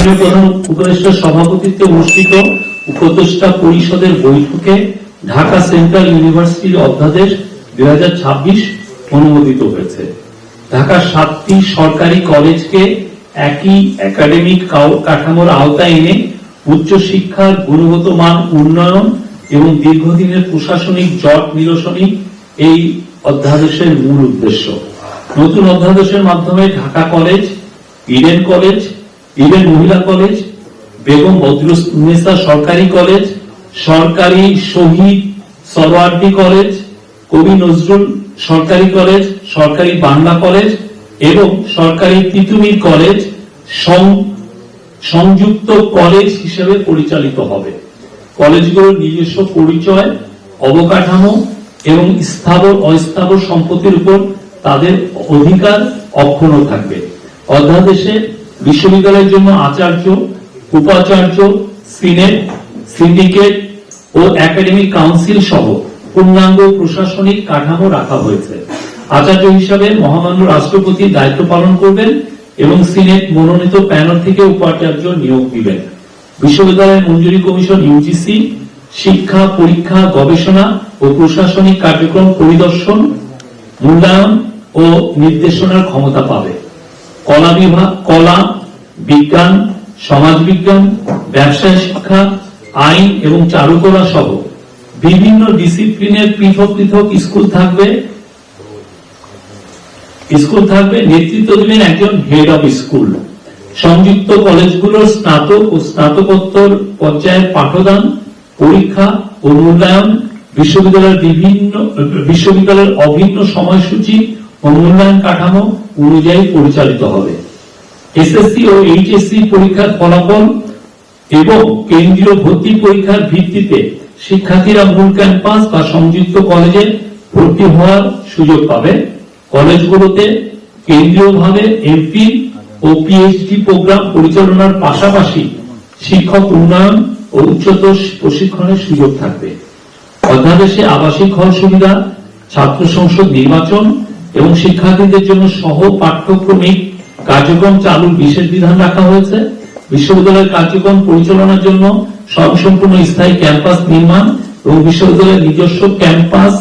মাননীয় প্রধান উপদেষ্টার সভাপতিত্বে অনুষ্ঠিত উপদেষ্টা পরিষদের বৈঠকে ঢাকা সেন্ট্রাল ইউনিভার্সিটির অধ্যাদেশ দুই হাজার ছাব্বিশ অনুমোদিত হয়েছে। সাতটি সরকারি কলেজকে একই একাডেমিক কাঠামোর আওতায় এনে উচ্চশিক্ষার গুণগত মান উন্নয়ন এবং দীর্ঘদিনের প্রশাসনিক জট নিরসনই এই অধ্যাদেশের মূল উদ্দেশ্য। নতুন অধ্যাদেশের মাধ্যমে Dhaka college, Eden college Eden মহিলা কলেজ বেগম বদরুন্নেসা সরকারি কলেজ সরকারি শহীদ সরওয়ার্দী কলেজ কবি নজরুল সরকারি কলেজ সরকারি বাংলা কলেজ এবং সরকারি তিতুমির কলেজ সংযুক্ত কলেজ হিসেবে পরিচালিত হবে। কলেজগুলোর নিজস্ব পরিচয়, অবকাঠামো এবং স্থাবর, অস্থাবর সম্পত্তির উপর তাদের অধিকার অক্ষুণ্ণ থাকবে। অধ্যাদেশে বিশ্ববিদ্যালয়ের জন্য আচার্য, উপাচার্য, সিনেট, সিন্ডিকেট ও একাডেমিক কাউন্সিল সহ পূর্ণাঙ্গ প্রশাসনিক কাঠামো রাখা হয়েছে। আচার্য হিসাবে মহামান্য রাষ্ট্রপতি দায়িত্ব পালন করবেন এবং সিনেট মনোনীত প্যানেল থেকে উপাচার্য নিয়োগ দিবেন। বিশ্ববিদ্যালয় মঞ্জুরি কমিশন ইউজিসি শিক্ষা, পরীক্ষা, গবেষণা ও প্রশাসনিক কার্যক্রম পরিদর্শন, মূল্যায়ন ও নির্দেশনার ক্ষমতা পাবে। কলা বিভাগ, কলা, বিজ্ঞান, সমাজবিজ্ঞান, ব্যবসায় শিক্ষা, আইন এবং চারুকলা সহ বিভিন্ন ডিসিপ্লিনের পৃথক পৃথক স্কুল থাকবে। স্কুল থাকবে, নেতৃত্ব দেবেন একজন হেড অফ স্কুল সংযুক্ত কলেজগুলোর স্নাতক ও স্নাতকোত্তর পর্যায়ের পাঠদান, পরীক্ষা ও মূল্যায়ন, বিশ্ববিদ্যালয়ের বিভিন্ন, বিশ্ববিদ্যালয়ের অভিন্ন সময়সূচি ও মূল্যায়ন কাঠামো অনুযায়ী পরিচালিত হবে। এসএসসি ও এইচএসসি পরীক্ষার ফলাফল এবং কেন্দ্রীয় ভর্তি পরীক্ষার ভিত্তিতে শিক্ষার্থীরা মূল ক্যাম্পাস বা সংযুক্ত কলেজে ভর্তি হওয়ার সুযোগ পাবে। কলেজগুলোতে কেন্দ্রীয়ভাবে এমপি ও পিএইচডি প্রোগ্রাম পরিচালনার পাশাপাশি শিক্ষক উন্নয়ন ও উচ্চতর প্রশিক্ষণের সুযোগ থাকবে। অধ্যাদেশে আবাসিক হল সুবিধা, ছাত্র সংসদ নির্বাচন এবং শিক্ষার্থীদের জন্য সহ পাঠ্যক্রমিক কার্যক্রম চালুর বিশেষ বিধান রাখা হয়েছে। বিশ্ববিদ্যালয়ের কার্যক্রম পরিচালনার জন্য স্বয়ংসম্পূর্ণ স্থায়ী ক্যাম্পাস নির্মাণ এবং বিশ্ববিদ্যালয়ের নিজস্ব ক্যাম্পাস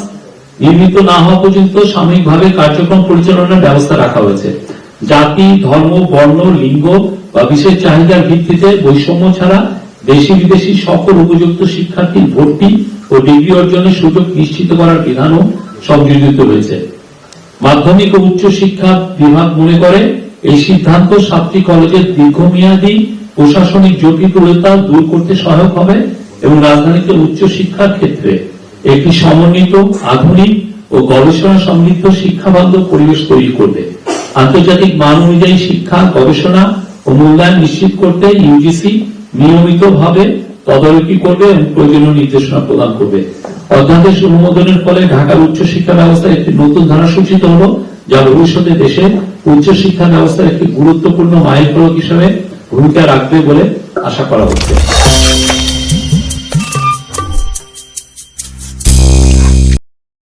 নির্মিত না হওয়া পর্যন্ত সাময়িকভাবে কার্যক্রম পরিচালনার ব্যবস্থা রাখা হয়েছে। জাতি, ধর্ম, বর্ণ, লিঙ্গ বা বিশেষ চাহিদার ভিত্তিতে বৈষম্য ছাড়া দেশি বিদেশি সকল উপযুক্ত শিক্ষার্থীর ভর্তি ও ডিগ্রি অর্জনের সুযোগ নিশ্চিত করার বিধানও সংযোজিত রয়েছে মাধ্যমিক ও উচ্চ শিক্ষা বিভাগ মনে করে, এই সিদ্ধান্ত সাতটি কলেজের দীর্ঘমেয়াদী প্রশাসনিক জটিলতা দূর করতে সহায়ক হবে এবং রাজধানীতে উচ্চ শিক্ষার ক্ষেত্রে একটি সমন্বিত, আধুনিক ও গবেষণা সমৃদ্ধ শিক্ষা বান্ধব পরিবেশ তৈরি করবে। আন্তর্জাতিক মান অনুযায়ী শিক্ষা, গবেষণা ও মূল্যায়ন নিশ্চিত করতে ইউজিসি নিয়মিতভাবে তদারকি করবে এবং প্রয়োজনীয় নির্দেশনা প্রদান করবে। অধ্যাদেশ অনুমোদনের ফলে ঢাকার উচ্চ শিক্ষা ব্যবস্থায় একটি নতুন ধারা সূচিত হল, যা ভবিষ্যতে দেশে উচ্চশিক্ষা ব্যবস্থার একটি গুরুত্বপূর্ণ মাইল ফলক হিসেবে ভূমিকা রাখবে বলে আশা করা হচ্ছে।